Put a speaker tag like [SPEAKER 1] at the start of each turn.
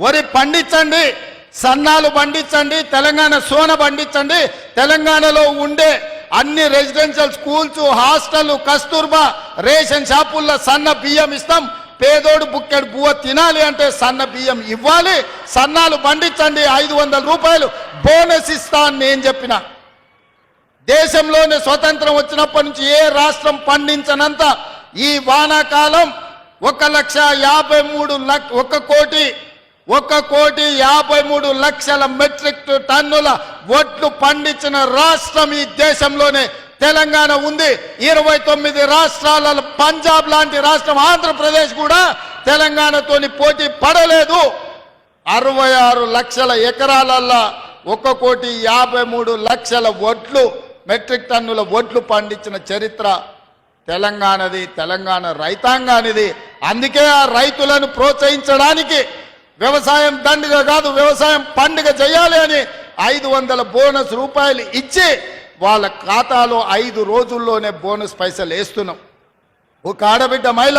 [SPEAKER 1] వరి పండించండి సన్నాలు పండించండి తెలంగాణ సోన పండించండి తెలంగాణలో ఉండే అన్ని residential schools hostel Kasturba ration షాపుల్లో సన్న బియ్యం ఇస్తాం. పేదోడు బుక్కెడు బువ్వ తినాలి అంటే సన్న బియ్యం ఇవ్వాలి. సన్నాలు పండించండి ఐదు వందల రూపాయలు బోనస్ ఇస్తా అని నేను చెప్పిన. దేశంలోనే స్వతంత్రం వచ్చినప్పటి నుంచి ఏ రాష్ట్రం పండించనంత ఈ వానాకాలం ఒక లక్ష యాభై మూడు లక్ష ఒక కోటి ఒక కోటి యాభై మూడు లక్షల మెట్రిక్ టన్నుల వడ్లు పండించిన రాష్ట్రం ఈ దేశంలోనే. తెలంగాణ ఉంది. ఇరవై తొమ్మిది రాష్ట్రాలలో పంజాబ్ లాంటి రాష్ట్రం ఆంధ్రప్రదేశ్ కూడా తెలంగాణతోని పోటీ పడలేదు. అరవై ఆరు లక్షల ఎకరాలల్లా ఒక కోటి యాభై మూడు లక్షల వడ్లు మెట్రిక్ టన్నుల వడ్లు పండించిన చరిత్ర తెలంగాణది తెలంగాణ రైతాంగానిది. అందుకే ఆ రైతులను ప్రోత్సహించడానికి వ్యవసాయం దండుగ కాదు వ్యవసాయం పండుగ చేయాలి అని ఐదు వందల బోనస్ రూపాయలు ఇచ్చి వాళ్ళ ఖాతాలో ఐదు రోజుల్లోనే బోనస్ పైసలు వేస్తున్నాం. ఒక ఆడబిడ్డ మహిళ